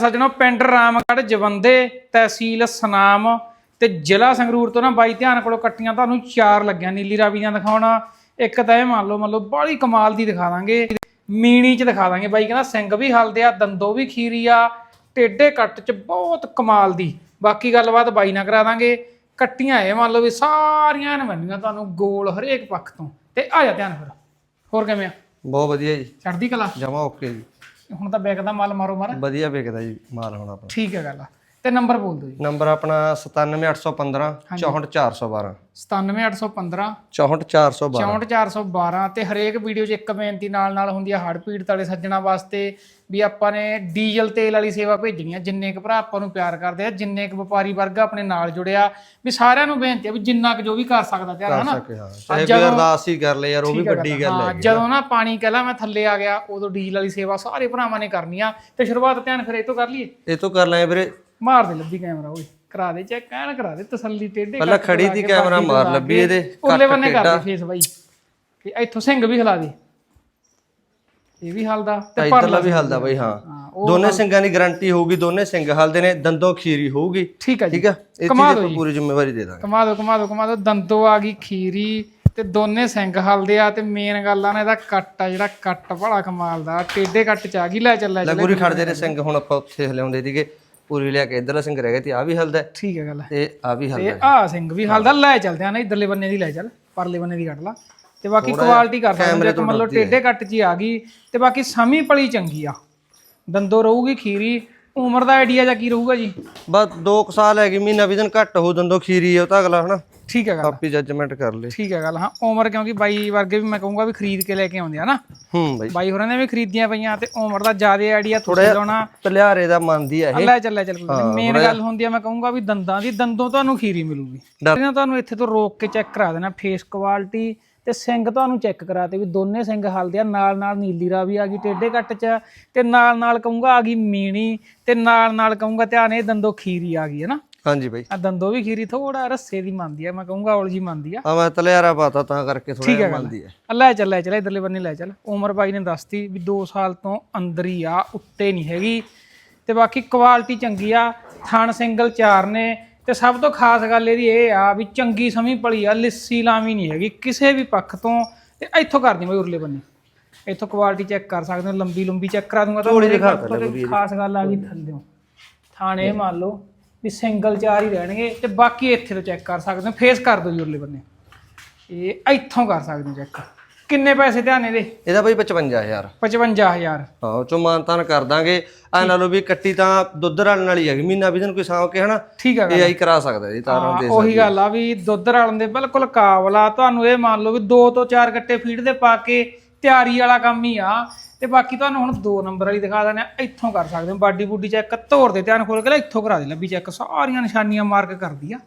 ਸੱਜਣੋ ਪਿੰਡ ਰਾਮਗੜ੍ਹ ਜਵੰਦੇ ਤਹਿਸੀਲ ਸਨਾਮ ਤੇ ਜ਼ਿਲ੍ਹਾ ਸੰਗਰੂਰ ਤੋਂ ਨਾ ਬਾਈ ਧਿਆਨ ਕੋਲੋਂ ਕੱਟੀਆਂ ਤੁਹਾਨੂੰ ਚਾਰ ਲੱਗੀਆਂ ਨੀਲੀ ਰਾਵੀ ਦੀਆਂ ਦਿਖਾਉਣਾ। ਇੱਕ ਤਾਂ ਇਹ ਮੰਨ ਲਓ ਮੰਨ ਲਓ ਬਾਹਲੀ ਕਮਾਲ ਦੀ ਦਿਖਾ ਦਾਂਗੇ। ਮੀਣੀ ਚ ਦਿਖਾ ਦਾਂਗੇ ਬਾਈ ਕਹਿੰਦਾ ਸਿੰਘ ਵੀ ਹਲਦੇ ਆ ਦੰਦੋ ਵੀ ਖੀਰੀ ਆ ਟੇਡੇ ਕੱਟ ਚ ਬਹੁਤ ਕਮਾਲ ਦੀ। ਬਾਕੀ ਗੱਲਬਾਤ ਬਾਈ ਨਾਲ ਕਰਾ ਦਾਂਗੇ। ਕੱਟੀਆਂ ਇਹ ਮੰਨ ਲਓ ਵੀ ਸਾਰੀਆਂ ਨੇ ਮੰਨੀਆਂ ਤੁਹਾਨੂੰ ਗੋਲ ਹਰੇਕ ਪੱਖ ਤੋਂ। ਤੇ ਆ ਜਾ ਧਿਆਨ ਫਿਰ। ਹੋਰ ਕਿਵੇਂ ਆ? ਬਹੁਤ ਵਧੀਆ ਜੀ। ਚੜ੍ਹਦੀ ਕਲਾ? ਜਮਾ ਓਕੇ ਜੀ। ਹੁਣ ਤਾਂ ਬੈਗ ਦਾ ਮਾਲ ਮਾਰੋ ਮਾਰ। ਵਧੀਆ ਵਿਕਦਾ ਜੀ ਮਾਲ ਹੁਣ ਆਪਣਾ। ਠੀਕ ਹੈ ਗੱਲ ਆ। ਤੇ ਨੰਬਰ ਬੋਲ ਦਿਓ ਜੀ। ਨੰਬਰ ਆਪਣਾ 97815 64412 97815 64412 64412 ਤੇ ਹਰੇਕ ਵੀਡੀਓ 'ਚ ਇੱਕ ਬੇਨਤੀ ਨਾਲ ਨਾਲ ਹੁੰਦੀ ਆ ਹੜ੍ਹ ਪੀੜਤ ਵਾਲੇ ਸੱਜਣਾ ਵਾਸਤੇ ਵੀ ਆਪਾਂ ਨੇ ਡੀਜ਼ਲ ਤੇਲ ਵਾਲੀ ਸੇਵਾ ਭੇਜਣੀ ਆ। ਜਿੰਨੇ ਕੁ ਭਰਾ ਆਪਾਂ ਨੂੰ ਪਿਆਰ ਕਰਦੇ ਆ ਜਿੰਨੇ ਕੁ ਵਪਾਰੀ ਵਰਗ ਆਪਣੇ ਨਾਲ ਜੁੜਿਆ ਵੀ ਸਾਰਿਆਂ ਨੂੰ ਬੇਨਤੀ ਆ ਵੀ ਜਿੰਨਾ ਕੁ ਜੋ ਵੀ ਕਰ ਸਕਦਾ ਤੇ ਹਨਾ ਚਾਹੇ ਕੋਈ ਅਰਦਾਸ ਹੀ ਕਰ ਲੈ ਯਾਰ ਉਹ ਵੀ ਵੱਡੀ ਗੱਲ ਹੈ ਜਦੋਂ ਨਾ ਪਾਣੀ ਕਹਿਲਾ ਮੈਂ ਥੱਲੇ ਆ ਗਿਆ ਉਦੋਂ ਡੀਜ਼ਲ ਵਾਲੀ ਸੇਵਾ ਸਾਰੇ ਭਰਾਵਾਂ ਨੇ ਕਰਨੀ ਆ। ਤੇ ਸ਼ੁਰੂਆਤ ਧਿਆਨ ਫਿਰ ਇਹ ਤੋਂ ਕਰ ਲਈਏ? ਇਹ ਤੋਂ ਕਰ ਲੈ ਵੀਰੇ। ਮਾਰ ਦੇ ਲੱਭੀ ਕੈਮਰਾ ਓਏ। ਕਰਾ ਦੇ ਚੈੱਕ ਕਹਿਣ ਕਰਾ ਦੇ ਤਸੱਲੀ ਟੇਢੇ ਪਹਿਲਾਂ ਖੜੀ ਦੀ ਕੈਮਰਾ ਮਾਰ ਲੱਭੀ ਇਹਦੇ, ਕੱਟ ਬੰਨੇ ਕਰ। ਦੇ ਫੇਸ ਬਾਈ। ਤੇ ਇੱਥੋਂ ਸਿੰਘ ਵੀ ਹਿਲਾ ਦੇ। ਇਹ ਵੀ ਹਲਦਾ ਤੇ ਇਧਰਲਾ ਵੀ ਹਲਦਾ ਬਈ ਹਾਂ। ਹਾਂ ਦੋਨੇ ਸਿੰਘਾਂ ਦੀ ਗਾਰੰਟੀ ਹੋਊਗੀ ਦੋਨੇ ਸਿੰਘ ਹਲਦੇ ਨੇ ਦੰਦੋਂ ਖੀਰੀ ਹੋਊਗੀ। ਠੀਕ ਹੈ ਜੀ। ਠੀਕ ਆ? ਇਹ ਚੀਜ਼ ਪੂਰੀ ਜ਼ਿੰਮੇਵਾਰੀ ਦੇ ਦਾਂਗੇ। ਕਮਾ ਦੋ ਕਮਾ ਦੋ ਕਮਾ ਦੋ ਦੰਦੋ ਆ ਗਈ ਖੀਰੀ ਤੇ ਦੋਨੇ ਸਿੰਘ ਹਲਦੇ ਆ ਤੇ ਮੇਨ ਗੱਲ ਆ ਨਾ ਇਹਦਾ ਕੱਟ ਆ ਜਿਹੜਾ ਕੱਟ ਬੜਾ ਕਮਾਲ ਦਾ। ਟੇਢੇ ਕੱਟ ਚ ਆ ਗਈ। ਲੈ ਚੱਲ ਲੈ ਲੱਗੂਰੀ ਖੜਦੇ ਨੇ ਸਿੰਘ ਹੁਣ ਆਪਾਂ ਉੱਥੇ ਹਲਿਆਉਂਦੇ ਸੀਗੇ। ਪੂਰੀ ਲਿਆ ਕੇ ਇਧਰਲਾ ਸਿੰਘ ਰਹਿ ਗਿਆ ਤੇ ਆ ਵੀ ਹਲਦਾ ਹੈ, ਠੀਕ ਹੈ ਗੱਲ ਤੇ ਆ ਵੀ ਹਲਦਾ ਤੇ ਹੈ। ਆ ਸਿੰਘ ਵੀ ਹਲਦਾ ਲੈ ਚੱਲਦੇ ਆ ਨਾ ਇਧਰਲੇ ਬੰਨੇ ਦੀ ਲੈ ਚੱਲ ਪਰਲੇ ਬੰਨੇ ਦੀ ਕੱਟ ਲਾ। ਤੇ ਬਾਕੀ ਕੁਆਲਿਟੀ ਕਰ ਸਕਦੇ ਤੇ ਮਤਲਬ ਟੇਢੇ ਕੱਟ ਹੀ ਆ ਗਈ ਤੇ ਬਾਕੀ ਸਮੀ ਪਲੀ ਚੰਗੀ ਆ। ਦੰਦੋ ਰਹੂਗੀ ਖੀਰੀ ਉਮਰ ਦਾ ਆਈਡੀਆ ਜਾਂ ਕੀ ਰਹੂਗਾ ਜੀ? ਬਸ 2 ਸਾਲ ਹੈਗੀ ਮਹੀਨਾ ਵੀ ਦਿਨ ਘੱਟ ਹੋ ਦੰਦੋਂ ਖੀਰੀ ਹੈ ਉਹ ਤਾਂ ਅਗਲਾ ਹਨਾ। ਠੀਕ ਹੈ ਗੱਲ। ਆਪੀ ਜੱਜਮੈਂਟ ਕਰ ਲੇ। ਠੀਕ ਹੈ ਗੱਲ ਹਾਂ ਉਮਰ ਕਿਉਂਕਿ ਬਾਈ ਵਰਗੇ ਵੀ ਮੈਂ ਕਹੂੰਗਾ ਵੀ ਖਰੀਦ ਕੇ ਲੈ ਕੇ ਆਉਂਦੇ ਆ ਨਾ। ਹੂੰ ਬਈ। ਬਾਈ ਹੋਰਾਂ ਨੇ ਵੀ ਖਰੀਦੀਆਂ ਪਈਆਂ ਤੇ ਉਮਰ ਦਾ ਜ਼ਿਆਦਾ ਆਈਡੀਆ ਤੁਸੀਂ ਲਾਉਣਾ। ਪਲਿਆਰੇ ਦਾ ਮੰਨਦੀ ਹੈ ਇਹ। ਲੈ ਚੱਲ ਲੈ ਚੱਲ। ਮੇਨ ਗੱਲ ਹੁੰਦੀ ਆ ਮੈਂ ਕਹੂੰਗਾ ਵੀ ਦੰਦਾਂ ਦੀ ਦੰਦੋਂ ਤੁਹਾਨੂੰ ਖੀਰੀ ਮਿਲੂਗੀ। ਇਹਨਾਂ ਤੁਹਾਨੂੰ ਇੱਥੇ ਤੋਂ ਰੋਕ ਕੇ ਚੈੱਕ ਕਰਾ ਦੇਣਾ ਫੇਸ ਕੁਆਲਿਟੀ ਤੇ ਸਿੰਘ ਤੁਹਾਨੂੰ ਚੈੱਕ ਕਰਾਤੇ ਵੀ ਦੋਨੇ ਸਿੰਘ ਹਲਦੇ ਆ ਨਾਲ ਨਾਲ ਨੀਲੀ ਰਾ ਵੀ ਆ ਗਈ ਟੇਢੇ ਕੱਟ ਚ ਤੇ ਨਾਲ ਨਾਲ ਕਹੂੰਗਾ ਆ ਗਈ ਮੀਣੀ ਤੇ ਨਾਲ ਨਾਲ ਕਹੂੰਗਾ ਧਿਆਨ ਇਹ ਦੰਦੋਂ ਖੀਰੀ ਆ ਗਈ ਹੈ ਨਾ? ਹਾਂਜੀ ਬਈ। ਆ ਦੰਦੋਂ ਵੀ ਖੀਰੀ ਥੋੜਾ ਰੱਸੇ ਦੀ ਮੰਨਦੀ ਆ ਮੈਂ ਕਹੂੰਗਾ ਔਲ ਜੀ ਮੰਨਦੀ ਆ। ਆ ਮੈਂ ਤਲਿਆਰਾ ਪਾਤਾ ਤਾਂ ਕਰਕੇ ਥੋੜਾ ਜਿਹਾ ਮੰਨਦੀ ਆ ਲੈ ਚੱਲ ਲੈ ਚੱਲ ਇਧਰਲੇ ਬੰਨੇ ਲੈ ਚੱਲ। ਉਮਰ ਬਾਈ ਨੇ ਦੱਸਤੀ ਵੀ 2 ਸਾਲ ਤੋਂ ਅੰਦਰ ਹੀ ਆ ਉੱਤੇ ਨਹੀਂ ਹੈਗੀ। ਤੇ ਬਾਕੀ ਕੁਆਲਿਟੀ ਚੰਗੀ ਆ ਥਣ ਸਿੰਗਲ ਚਾਰ ਨੇ ਤੇ ਸਭ ਤੋਂ ਖਾਸ ਗੱਲ ਇਹਦੀ ਇਹ ਆ ਵੀ ਚੰਗੀ ਸਮੀ ਪਲੀ ਆ ਲਿੱਸੀ ਲਾਵੀ ਨਹੀਂ ਹੈਗੀ ਕਿਸੇ ਵੀ ਪੱਖ ਤੋਂ ਤੇ ਇੱਥੋਂ ਕਰਦੀ ਮੈਂ ਉਰਲੇ ਬੰਨੇ। ਇੱਥੋਂ ਕੁਆਲਿਟੀ ਚੈੱਕ ਕਰ ਸਕਦੇ ਹੋ ਲੰਬੀ ਲੰਬੀ ਚੈੱਕ ਕਰਾ ਦੂੰਗਾ ਤਾਂ ਖਾਸ ਗੱਲ ਆ ਗਈ ਥੱਲਿਓਂ। ਥਾਣੇ ਮੰਨ ਲਓ ਵੀ ਸਿੰਗਲ ਚਾਰ ਹੀ ਰਹਿਣਗੇ ਤੇ ਬਾਕੀ ਇੱਥੇ ਤੋਂ ਚੈੱਕ ਕਰ ਸਕਦੇ ਹੋ ਫੇਸ ਕਰ ਦਿਓ ਜੀ ਉਰਲੇ ਬੰਨੇ। ਇਹ ਇੱਥੋਂ ਕਰ ਸਕਦੇ ਹੋ ਚੈੱਕ ਕਿੰਨੇ ਪੈਸੇ ਧਿਆਨ ਇਹਦੇ? ਇਹਦਾ ਬਈ 55000 55000 ਹਾਂ ਉਹ ਚੋਂ ਮਾਨਤਾਨ ਕਰ ਦਾਂਗੇ। ਆ ਨਾਲੋਂ ਵੀ ਕੱਟੀ ਤਾਂ ਦੁੱਧ ਰਲਣ ਵਾਲੀ ਹੈਗੀ ਮਹੀਨਾ ਵੀ ਦਿਨ ਕੋਈ ਸਾਂਭ ਕੇ ਹਨਾ ਠੀਕ ਆ ਇਹ ਆਈ ਕਰਾ ਸਕਦਾ ਜੀ ਤਾਰਾਂ ਦੇ ਉਹੀ ਗੱਲ ਆ ਵੀ ਦੁੱਧ ਰਲਣ ਦੇ ਬਿਲਕੁਲ ਕਾਬਲ ਤੁਹਾਨੂੰ ਇਹ ਮੰਨ ਲਓ ਵੀ ਦੋ ਤੋਂ ਚਾਰ ਗੱਟੇ ਫੀਡ ਦੇ ਪਾ ਕੇ ਤਿਆਰੀ ਵਾਲਾ ਕੰਮ ਹੀ ਆ। ਤੇ ਬਾਕੀ ਤੁਹਾਨੂੰ ਹੁਣ ਦੋ ਨੰਬਰ ਵਾਲੀ ਦਿਖਾ ਦਿੰਦੇ ਆ ਇੱਥੋਂ ਕਰ ਸਕਦੇ ਹੋ ਬਾਡੀ ਬੂਡੀ ਚੈੱਕ ਧੋਰ ਦੇ ਧਿਆਨ ਖੋਲ ਕੇ ਲੈ ਇੱਥੋਂ ਕਰਾ ਦੇ ਲੱਭੀ ਚੈੱਕ ਸਾਰੀਆਂ ਨਿਸ਼ਾਨੀਆਂ ਮਾਰਕ ਕਰਦੀ ਆ।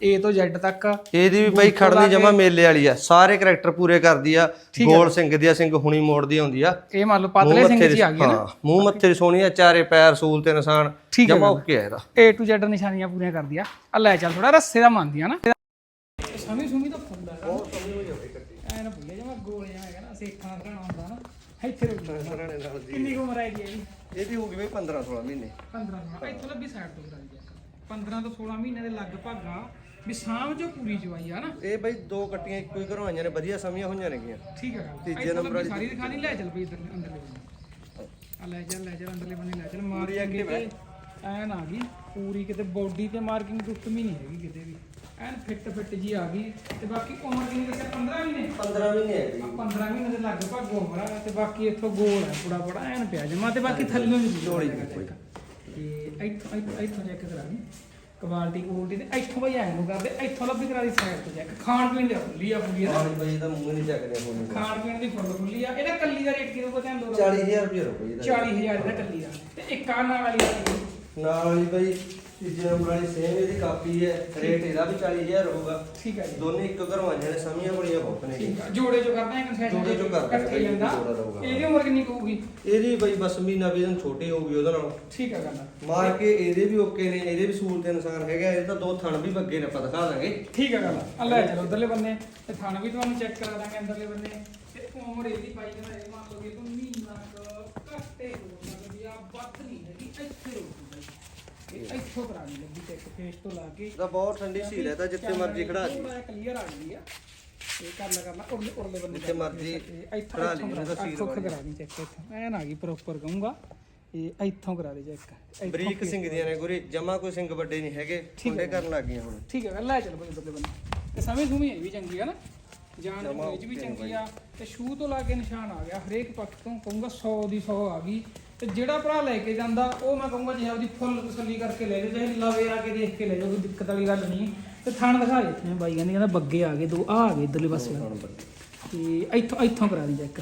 A ਤੋਂ Z ਤੱਕ। ਇਹਦੀ ਵੀ ਬਈ ਖੜਨੀ ਜਮਾ ਮੇਲੇ ਵਾਲੀ ਆ। ਸਾਰੇ ਕਰੈਕਟਰ ਪੂਰੇ ਕਰਦੀ ਆ। ਗੋਲ ਸਿੰਘ ਦੀ ਆ ਸਿੰਘ ਹੁਣੀ ਮੋੜਦੀ ਹੁੰਦੀ ਆ। ਇਹ ਮੰਨ ਲਓ ਪਤਲੇ ਸਿੰਘ ਜੀ ਆ ਗਈ ਹਾਂ ਮੂੰਹ ਮੱਥੇ ਸੋਹਣੀ ਆ ਚਾਰੇ ਪੈਰ ਸੂਲ ਤੇ ਨਿਸ਼ਾਨ ਜਮਾ ਓਕੇ ਆ ਇਹਦਾ। A to Z ਨਿਸ਼ਾਨੀਆਂ ਪੂਰੀਆਂ ਕਰਦੀ ਆ। ਆ ਲੈ ਚੱਲ ਥੋੜਾ ਰੱਸੇ ਦਾ ਮੰਨਦੀ ਆ ਨਾ। ਸਮੀ ਸੁਮੀ ਤਾਂ ਫੁੱਲ ਆ। ਬਹੁਤ ਸਮੀ ਹੋ ਜਾਵੇ ਐ ਨਾ ਭੁੱਲੇ ਜਮਾ ਗੋਲ ਜਿਹਾ ਹੈਗਾ ਨਾ ਸੇਖਾਂ ਦਾ ਹੁੰਦਾ ਨਾ ਇੱਥੇ ਰੁਕ ਕਿੰਨੀ ਕੁ ਉਮਰ ਹੈਗੀ ਇਹਦੀ? ਇਹਦੀ ਹੋ ਗਈ ਬਈ 15 16 ਮਹੀਨੇ। 15 16 ਇੱਥੋਂ ਲੱਭੀ ਸਾਈਡ ਤੋਂ ਕਰਾ ਦੀ 15 ਤੋਂ 16 ਮਹੀਨੇ ਦੇ ਲਗਭਗ ਆ। ਵੀ ਸਾਂਭ ਜੋ ਪੂਰੀ ਜਵਾਈ ਆ ਨਾ। ਇਹ ਬਈ ਦੋ ਕੱਟੀਆਂ ਇੱਕੋ ਹੀ ਘਰੋਂ ਆਈਆਂ ਨੇ ਵਧੀਆ ਸਮੀਆਂ ਹੋਈਆਂ ਨੇਗੀਆਂ। ਠੀਕ ਹੈ ਤੀਜੇ ਨੰਬਰ ਵਾਲੀ ਸਾਰੀ ਦਿਖਾ ਨਹੀਂ ਲੈ ਚੱਲ ਪਈ ਇੱਧਰ ਅੰਦਰਲੇ ਬੰਨੇ ਆ ਲੈ ਚੱਲ ਲੈ ਚੱਲ ਅੰਦਰਲੇ ਬੰਨੇ ਲੈ ਚੱਲ। ਮਾਰ ਕਿਤੇ ਐਨ ਆ ਗਈ ਪੂਰੀ ਕਿਤੇ ਬੋਡੀ ਤੇ ਮਾਰਕਿੰਗ ਟੁੱਟਮੀ ਨਹੀਂ ਹੈਗੀ ਕਿਤੇ ਵੀ। ਐਨ ਫਿੱਟ ਫਿੱਟ ਜੀ ਆ ਗਈ ਤੇ ਬਾਕੀ ਉਮਰ ਕਿੰਨੀ ਦੱਸਿਆ? 15 ਮਹੀਨੇ? 15 ਮਹੀਨੇ ਹੈ ਆ 15 ਮਹੀਨੇ ਦੇ ਲਗਭਗ ਉਮਰ ਆ ਤੇ ਬਾਕੀ ਇੱਥੋਂ ਗੋਲ ਹੈ ਬੜਾ ਬੜਾ ਐਨ ਪਿਆ ਜਮਾ ਤੇ ਬਾਕੀ ਥੱਲੇ ਵੀ ਲੋੜੀ ਤੇ ਇੱਥੋਂ ਇੱਥੋਂ ਇੱਥੋਂ ਚੈੱਕ ਕਰਾ ਲਈ ਕੁਆਲਿਟੀ ਕੁਆਲਿਟੀ ਤੇ ਇੱਥੋਂ ਬਈ ਐਂ ਨੂੰ ਕਰਦੇ ਇੱਥੋਂ ਲੱਭੀ ਕਰਾ ਦੀ ਸਾਈਡ ਤੋਂ ਚੈੱਕ ਖਾਣ ਪੀਣ ਦੀ ਖੁੱਲੀ ਆ ਪੂਰੀ ਇਹਦਾ ਬਈ ਇਹਦਾ ਮੂੰਹ ਨਹੀਂ ਚੱਕਦੇ ਹੁਣ ਖਾਣ ਪੀਣ ਦੀ ਫੁੱਲ ਖੁੱਲੀ ਆ। ਇਹਦਾ ਕੱਲੀ ਦਾ ਰੇਟ ਕਿਦੋਂ ਪਤਾ ਲੋ 40000 ਰੁਪਏ ਰੁਪਏ ਇਹਦਾ 40000 ਦਾ ਕੱਲੀ ਦਾ। ਤੇ ਇੱਕ ਆਨਾ ਵਾਲੀ ਦਾ ਕਿੰਨੀ? ਨਾਲ ਵਾਲੀ ਬਈ ਤੀਜੇ ਨੰਬਰ ਵਾਲੀ ਸੇਮ ਇਹਦੀ ਕਾਪੀ ਹੈ ਰੇਟ ਇਹਦਾ ਵੀ 40000 ਹੋਊਗਾ। ਠੀਕ ਹੈ ਜੀ। ਦੋਨੇ ਇੱਕ ਘਰੋਂ ਆਈਆਂ ਨੇ ਸਮੀਆਂ ਬੜੀਆਂ ਬਹੁਤ ਨੇ ਠੀਕ ਜੋੜੇ ਚੋਂ ਕਰਦਾ ਹੈ ਕਨਸੈਸ਼ਨ ਜੋੜੇ ਚੋਂ ਕਰਦਾ ਹੈ, ਇਕੱਠੇ ਜਾਂਦਾ ਰਹੂਗਾ। ਇਹਦੀ ਉਮਰ ਕਿੰਨੀ ਹੋਊਗੀ? ਇਹਦੀ ਬਈ ਬਸ ਮਹੀਨਾ ਵੀ ਦਿਨ ਛੋਟੀ ਹੋਊਗੀ ਉਹਦੇ ਨਾਲੋਂ। ਠੀਕ ਹੈ ਗੱਲ ਮਾਰ ਕੇ ਇਹਦੇ ਵੀ ਓਕੇ ਨੇ ਇਹਦੇ ਵੀ ਸੂਲ ਤੇ ਨਿਸ਼ਾਨ ਹੈਗਾ ਇਹਦੇ ਤਾਂ ਦੋ ਥਣ ਵੀ ਬੱਗੇ ਨੇ ਆਪਾਂ ਦਿਖਾ ਦਾਂਗੇ। ਠੀਕ ਹੈ ਗੱਲ ਆ ਲੈ ਚਲੋ ਉਧਰਲੇ ਬੰਨੇ ਤੇ ਥਣ ਵੀ ਤੁਹਾਨੂੰ ਚੈੱਕ ਕਰਾ ਦਾਂਗੇ ਅੰਦਰਲੇ ਬੰਨੇ। ਤੇ ਉਮਰ ਇਹਦੀ ਪਾਈ ਕਹਿੰਦਾ ਇਹ ਮੰਨ ਲਓ ਕਿ ਤੂੰ ਮਹੀਨਾ ਘੱਟੇ ਹੋ ਸਕਦੀ ਆ ਵੱਧ ਨਹੀਂ ਹੈਗੀ ਇੱਥੇ ਬਾਈ ਇਹ ਇੱਥੋਂ ਕਰਾ ਲਈ ਲੱਗੀ ਚੈੱਕ ਫੇਸ ਤੋਂ ਲਾ ਕੇ। ਇਹਦਾ ਬਹੁਤ ਠੰਡੀ ਸੀਲ ਹੈ ਤਾਂ ਜਿੱਥੇ ਮਰਜ਼ੀ ਖੜਾ ਜੀ ਕਲੀਅਰ ਆ ਗਈ ਆ। ਇਹ ਕਰ ਲਾ ਕਰਨਾ ਉਰਲੇ ਉਰਲੇ ਬੰਦੇ ਜਿੱਥੇ ਮਰਜ਼ੀ ਇੱਥੋਂ ਖੜਾ ਲਈ, ਇੱਥੋਂ ਉਹਦਾ ਕਰਾ ਸੀਲ ਅੱਖ ਕਰਾ ਦੀ ਚੈੱਕ ਇੱਥੋਂ। ਐਨ ਆ ਗਈ ਪ੍ਰੋਪਰ ਕਹੂੰਗਾ। ਇਹ ਇੱਥੋਂ ਕਰਾ ਦੇ ਚੈੱਕ ਬਰੀਕ ਸਿੰਘ ਦੀਆਂ ਨੇ ਗੁਰੀ ਜਮਾ ਕੋਈ ਸਿੰਘ ਵੱਡੇ ਨਹੀਂ ਹੈਗੇ ਮੁੰਡੇ ਕਰਨ ਲੱਗ ਗਈਆਂ ਹੁਣ। ਠੀਕ ਹੈ ਲੈ ਚੱਲ ਬਈ ਬਦਲੇ ਬੰਦੇ ਤੇ ਸਮੇਂ ਸਮੇਂ ਇਹ ਵੀ ਚੰਗੀ ਆ ਨਾ। ਜਾਨ ਦੀ ਵਿੱਚ ਵੀ ਚੰਗੀ ਆ। ਤੇ ਸ਼ੂ ਤੋਂ ਲਾ ਕੇ ਨਿਸ਼ਾਨ ਆ ਗਿਆ ਹਰੇਕ ਪੱਖ ਤੋਂ ਕਹੂੰਗਾ 100 ਦੀ 100 ਆ ਗਈ। ਤੇ ਜਿਹੜਾ ਭਰਾ ਲੈ ਕੇ ਜਾਂਦਾ ਉਹ ਮੈਂ ਕਹੂੰਗਾ ਜੇ ਆਪਦੀ ਫੁੱਲ ਤਸੱਲੀ ਕਰਕੇ ਲੈ ਜਾਓ ਚਾਹੇ ਲਵੇ ਆ ਕੇ ਦੇਖ ਕੇ ਲੈ ਜਾਓ ਕੋਈ ਦਿੱਕਤ ਵਾਲੀ ਗੱਲ ਨਹੀਂ। ਤੇ ਥਣ ਦਿਖਾ ਦੇ ਇੱਥੇ। ਬਾਈ ਕਹਿੰਦੇ ਕਹਿੰਦਾ ਬੱਗੇ ਆ ਗਏ ਦੋ ਆ ਆ ਗਏ ਇਧਰਲੇ ਪਾਸੇ। ਤੇ ਇੱਥੋਂ ਇੱਥੋਂ ਕਰਾ ਦੀ ਚੈੱਕ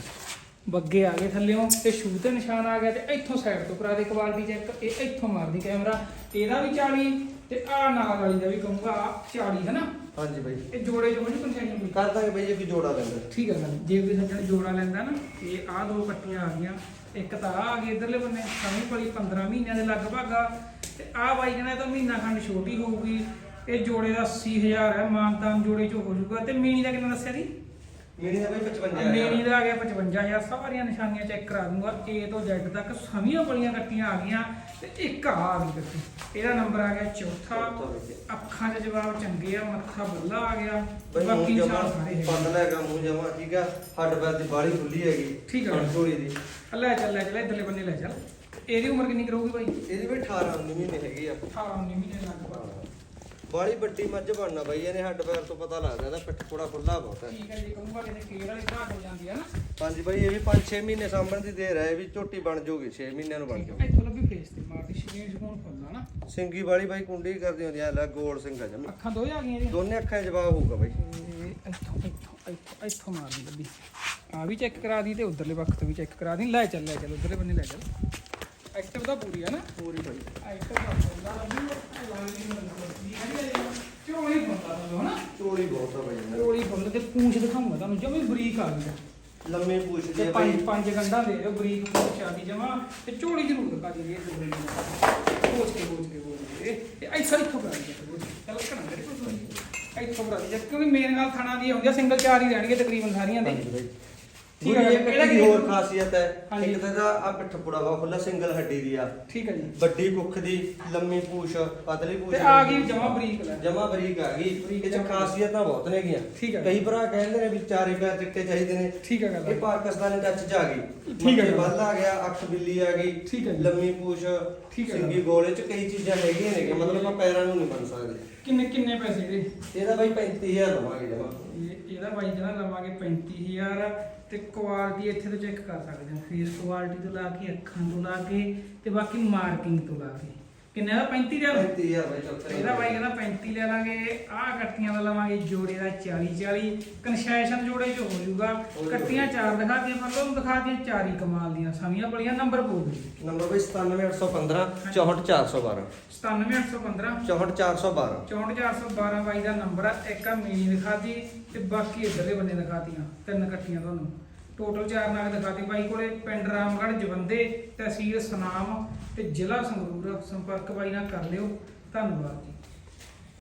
ਬੱਗੇ ਆ ਗਏ ਥੱਲਿਓਂ ਤੇ ਸ਼ੂ ਤੇ ਨਿਸ਼ਾਨ ਆ ਗਿਆ ਤੇ ਇੱਥੋਂ ਸਾਈਡ ਤੋਂ ਕਰਾ ਦੇ ਕੁਆਲਿਟੀ ਚੈੱਕ ਇਹ ਇੱਥੋਂ ਮਾਰਦੀ ਕੈਮਰਾ ਇਹਦਾ ਵੀ 40 ਤੇ ਆ ਨਾਲ ਵਾਲੀ ਦਾ ਵੀ ਕਹੂੰਗਾ 40 ਹੈ ਨਾ ਹਾਂਜੀ ਬਾਈ। ਇਹ ਜੋੜੇ ਜੋ ਨਹੀਂ ਕੰਸਾਈਨ ਕੋਈ ਕਰ ਦਾਂਗੇ ਬਾਈ ਇਹ ਵੀ ਜੋੜਾ ਲੈਂਦਾ। ਠੀਕ ਹੈ ਗੱਲ ਜੇ ਕੋਈ ਸੱਜਣ ਜੋੜਾ ਲੈਂਦਾ ਨਾ ਇਹ ਆ ਦੋ ਕੱਟੀਆਂ ਆ ਗਈਆਂ। ਇੱਕ ਤਾਂ ਆ ਆ ਗਈ ਇਧਰਲੇ ਬੰਨੇ ਸਮਝ ਪੜੀ 15 ਮਹੀਨਿਆਂ ਦੇ ਲਗਭਗ ਆ। ਤੇ ਆ ਬਾਈ ਕਹਿੰਦਾ ਇਹ ਤਾਂ ਮਹੀਨਾ ਖੰਡ ਛੋਟੀ ਹੋਊਗੀ। ਇਹ ਜੋੜੇ ਦਾ 80000 ਹੈ ਮਾਨਤਾਨ ਜੋੜੇ ਚ ਹੋ ਜਾਊਗਾ। ਤੇ ਮੀਨੀ ਦਾ ਕਿੰਨਾ ਦੱਸਿਆ ਜੀ? ਮੇਰੀ ਦਾ ਬਾਈ 55 ਮੇਰੀ ਦਾ ਆ ਗਿਆ 55000 ਸਾਰੀਆਂ ਨਿਸ਼ਾਨੀਆਂ ਚੈੱਕ ਕਰਾ ਦੂੰਗਾ A ਤੋਂ Z ਤੱਕ ਸਮੀਆਂ ਬੜੀਆਂ ਕੱਟੀਆਂ ਆ ਗਈਆਂ ਤੇ ਇੱਕ ਆ ਆ ਗਈ ਕੱਟੀ ਇਹਦਾ ਨੰਬਰ ਆ ਗਿਆ ਚੌਥਾ ਅੱਖਾਂ 'ਚ ਜਵਾਬ ਚੰਗੇ ਆ ਮੱਥਾ ਬੱਲਾ ਆ ਗਿਆ। ਬਾਕੀ ਨਿਸ਼ਾਨ ਸਾਰੇ ਹੈਗੇ। ਪਤਲਾ ਹੈਗਾ ਮੂੰਹ ਜਮਾ ਠੀਕ ਆ? ਹੱਡ ਪੈਰ ਦੀ ਬਾੜੀ ਖੁੱਲੀ ਹੈਗੀ ਠੀਕ ਆ। ਝੋਲੀ ਦੀ। ਆ ਲੈ ਚੱਲ ਲੈ ਚੱਲ ਇਧਰਲੇ ਬੰਨੇ ਲੈ ਚੱਲ। ਇਹਦੀ ਉਮਰ ਕਿੰਨੀ ਕੁ ਰਹੂਗੀ ਬਾਈ? ਇਹਦੀ ਵੀ 18 19 ਮਹੀਨੇ ਹੈਗੀ ਆ। 18 19 ਮਹੀਨੇ ਲਗਭਗ। ਬਾੜੀ ਵੱਡੀ ਮੱਝ ਬਣਨਾ ਬਾਈ ਇਹਨੇ ਹੱਡ ਪੈਰ ਤੋਂ ਪਤਾ ਲੱਗਦਾ ਇਹਦਾ ਪਿੱਠ ਥੋੜਾ ਖੁੱਲਾ ਬਹੁਤ ਹੈ। ਠੀਕ ਹੈ ਜੀ ਕਹੂੰਗਾ ਕਿਤੇ ਕੇਰ ਵਾਲੀ ਘਾਟ ਹੋ ਜਾਂਦੀ ਹੈ ਨਾ। ਹਾਂਜੀ ਬਾਈ ਇਹ ਵੀ 5-6 ਮਹੀਨੇ ਸਾਂਭਣ ਦੀ ਦੇਰ ਹੈ ਇਹ ਵੀ ਝੋਟੀ ਬਣ ਜਾਊਗੀ 6 ਮਹੀਨਿਆਂ ਨੂੰ ਬਣ ਹੈ ਇੱਥੋਂ ਲੱਗੀ ਫੇਸ ਤੇ ਮਾਰਦੀ ਸ਼ਰੀਰ ਸ਼ਕੂਨ ਫੁੱਲਦਾ ਨਾ। ਸਿੰਗੀ ਵਾਲੀ ਬਾਈ ਕੁੰਡੀ ਕਰਦੀ ਹੁੰਦੀ ਆ ਲੈ ਗੋਲ ਸਿੰਘ ਆ ਜਮੀ। ਅੱਖਾਂ ਦੋ ਆ ਗਈਆਂ ਦੋਨੇ ਅੱਖਾਂ ਜਵਾਬ ਹੋਊਗਾ ਬਾਈ। ਇੱਥੋਂ ਇੱਥੋਂ ਇੱਥੋਂ ਇੱਥੋਂ ਮਾਰਦੀ ਲੱਭੀ ਆ ਵੀ ਚੈੱਕ ਕਰਾ ਦੀ ਤੇ ਉਧਰਲੇ ਪੱਖ ਤੋਂ ਵੀ ਚੈੱਕ ਕਰਾ ਦੀ। ਲੈ ਚੱਲ ਲੈ ਚੱਲ ਉਧਰਲੇ ਬੰਨੇ ਲੈ ਚੱਲ। ਐਕਟਿਵ ਤਾਂ ਪੂਰੀ ਆ ਨਾ? ਪੂਰੀ ਬਾਈ ਐਕਟਿਵ ਦਾ ਬੰਦਾ ਲੱਭੀ ਲਾਲ ਦੀ ਮਤਲਬ ਚੋਲੀ ਬੰਦਾ ਤੁਹਾਨੂੰ ਹਨਾ? ਚੋਲੀ ਬਹੁਤ ਆ ਬਾਈ ਇਹਨਾਂ ਦੀ। ਚੋਲੀ ਬੰਦ ਤੇ ਪੂੰਛ ਦਿਖਾਉਂਗਾ ਤੁਹਾਨੂੰ ਜਮੀ ਬਰੀਕ ਆ ਗਈ। ਲੰਮੀ ਪੁੱਛਦੀ ਤੇ ਆ ਪੰਜ ਪੰਜ ਗੰਢਾਂ ਦੇ ਦਿਓ ਬਰੀਕ ਪੂੰਛ ਆ ਗਈ ਜਮਾ ਤੇ ਚੋਲੀ ਜ਼ਰੂਰ ਦਿਖਾ ਦੀ ਇਹ ਨੂੰ ਪੋਚ ਕੇ ਪੋਚ ਕੇ ਪੋਚ ਕੇ। ਇਹ ਇੱਥੋਂ ਇੱਥੋਂ ਕਰਾ ਦੀ ਚੱਲ ਕਰਾਂ ਦੇ ਕੋਈ ਇੱਥੋਂ ਕਰਾ ਦੀ ਕਿਉਂਕਿ ਮੇਰੇ ਨਾਲ ਥਾਣਾ ਦੀ ਹੁੰਦੀ ਆ ਸਿੰਗਲ ਚਾਰ ਹੀ ਰਹਿਣਗੇ ਤਕਰੀਬਨ ਸਾਰੀਆਂ ਦੇ। ਠੀਕ ਹੈ, ਇਹਦਾ ਕੀ- ਹੋਰ ਖਾਸੀਅਤ ਹੈ? ਹਾਂਜੀ। ਇੱਕ ਤਾਂ ਇਹਦਾ ਆ ਪਿੱਠ ਪੁੜਾ ਵਾ ਖੁੱਲਾ ਸਿੰਗਲ ਹੱਡੀ ਦੀ ਆ। ਠੀਕ ਹੈ ਜੀ। ਵੱਡੀ ਕੁੱਖ ਦੀ ਲੰਮੀ ਪੂਛ ਪਤਲੀ ਪੂਛ ਤੇ ਆ ਗਈ ਜਮਾ ਬਰੀਕ ਲੈ ਜਮਾ ਬਰੀਕ ਆ ਗਈ। ਇਹ ਚ ਖਾਸੀਅਤਾਂ ਬਹੁਤ ਨੇਗੀਆਂ ਠੀਕ ਹੈ। ਕਈ ਭਰਾ ਕਹਿੰਦੇ ਨੇ ਵੀ ਚਾਰੇ ਪੈਰ ਚਿੱਟੇ ਚਾਹੀਦੇ ਨੇ। ਠੀਕ ਹੈ ਗੱਲ ਇਹ ਪਾਕਿਸਤਾਨੀ ਟੱਚ ਚ ਆ ਗਈ। ਠੀਕ ਹੈ ਮੱਥੇ ਗੱਲ। ਵੱਲ ਆ ਗਿਆ ਅੱਖ ਬਿੱਲੀ ਆ ਗਈ। ਠੀਕ ਹੈ ਜੀ। ਲੰਮੀ ਪੂਛ ਠੀਕ ਹੈ। ਸਿੰਗੀ ਗੋਲੇ ਚ ਕਈ ਚੀਜ਼ਾਂ ਹੈਗੀਆਂ ਨੇ ਮਤਲਬ ਆਪਾਂ ਪੈਰਾਂ ਨੂੰ ਨਹੀਂ ਬਣ ਸਕਦੇ। ਕਿੰਨੇ ਕਿੰਨੇ ਪੈਸੇ ਇਹਦੇ ਇਹਦਾ ਬਾਈ 35000 ਲਵਾਂਗੇ ਜਮਾ। ਇਹ ਇਹਦਾ ਬਾਈ ਜਣਾ ਲਵਾਂਗੇ 35000 ਤੇ ਕੁਆਲਿਟੀ ਇੱਥੇ ਤੋਂ ਚੈੱਕ ਕਰ ਸਕਦੇ ਹੋ। ਫੇਸ ਕੁਆਲਿਟੀ ਤੋਂ ਲਾ ਕੇ, ਅੱਖਾਂ ਤੋਂ ਲਾ ਕੇ ਤੇ ਬਾਕੀ ਮਾਰਕਿੰਗ ਤੋਂ ਲਾ ਕੇ। ਕਿੰਨੇ ਦਾ? 35000 35000 ਬਾਈ ਚੱਕਰ ਇਹਦਾ ਬਾਈ ਕਹਿੰਦਾ 35 ਲੈ ਲਾਂਗੇ ਆਹ ਕੱਟੀਆਂ ਦਾ ਲਵਾਂਗੇ ਜੋੜੇ ਦਾ 40 40 ਕਨਸੈਸ਼ਨ ਜੋੜੇ ਚ ਹੋ ਜਾਊਗਾ। ਕੱਟੀਆਂ ਚਾਰ ਦਿਖਾ ਕੇ ਪਰ ਤੁਹਾਨੂੰ ਦਿਖਾ ਕੇ ਚਾਰ ਹੀ ਕਮਾਲ ਦੀਆਂ ਸਮੀਆਂ ਬੜੀਆਂ ਨੰਬਰ ਬੋਲ ਦਿਓ। ਨੰਬਰ ਬਾਈ 97815 64812 97815 64812 64412 ਬਾਈ ਦਾ ਨੰਬਰ ਆ ਇੱਕ ਆ ਮੀਨੀ ਦਿਖਾਤੀ ਤੇ ਬਾਕੀ ਇੱਧਰਲੇ ਬੰਨੇ ਦਿਖਾਤੀਆਂ ਤਿੰਨ ਕੱਟੀਆਂ ਤੁਹਾਨੂੰ। ਟੋਟਲ ਚਾਰ ਨਾਗ ਦਿਖਾਤੀ ਬਾਈ ਕੋਲੇ ਪਿੰਡ ਰਾਮਗੜ੍ਹ, ਜਵੰਦੇ ਤਹਿਸੀਲ ਸਨਾਮ ਤੇ ਜ਼ਿਲ੍ਹਾ ਸੰਗਰੂਰ ਸੰਪਰਕ ਬਾਈ ਨਾਲ ਕਰ ਲਿਓ। ਧੰਨਵਾਦ ਜੀ।